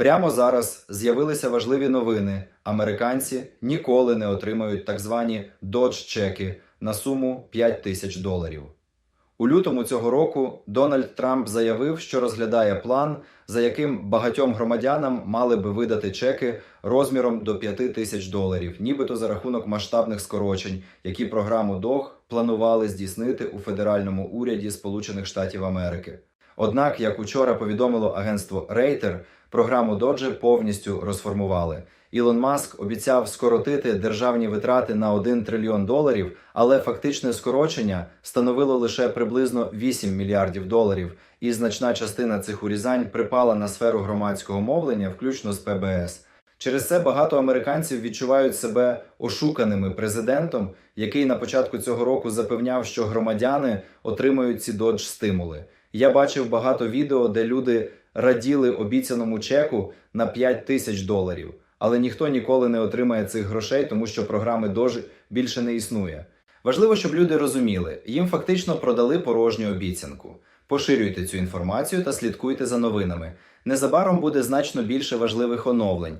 Прямо зараз з'явилися важливі новини. Американці ніколи не отримають так звані додж-чеки на суму 5 тисяч доларів. У лютому цього року Дональд Трамп заявив, що розглядає план, за яким багатьом громадянам мали би видати чеки розміром до 5 тисяч доларів, нібито за рахунок масштабних скорочень, які програму ДОГ планували здійснити у федеральному уряді Сполучених Штатів Америки. Однак, як учора повідомило агентство Рейтер, програму Доджі повністю розформували. Ілон Маск обіцяв скоротити державні витрати на 1 трильйон доларів, але фактичне скорочення становило лише приблизно 8 мільярдів доларів, і значна частина цих урізань припала на сферу громадського мовлення, включно з ПБС. Через це багато американців відчувають себе ошуканими президентом, який на початку цього року запевняв, що громадяни отримають ці додж стимули. Я бачив багато відео, де люди раділи обіцяному чеку на 5 тисяч доларів, але ніхто ніколи не отримає цих грошей, тому що програми дож більше не існує. Важливо, щоб люди розуміли, їм фактично продали порожню обіцянку. Поширюйте цю інформацію та слідкуйте за новинами. Незабаром буде значно більше важливих оновлень.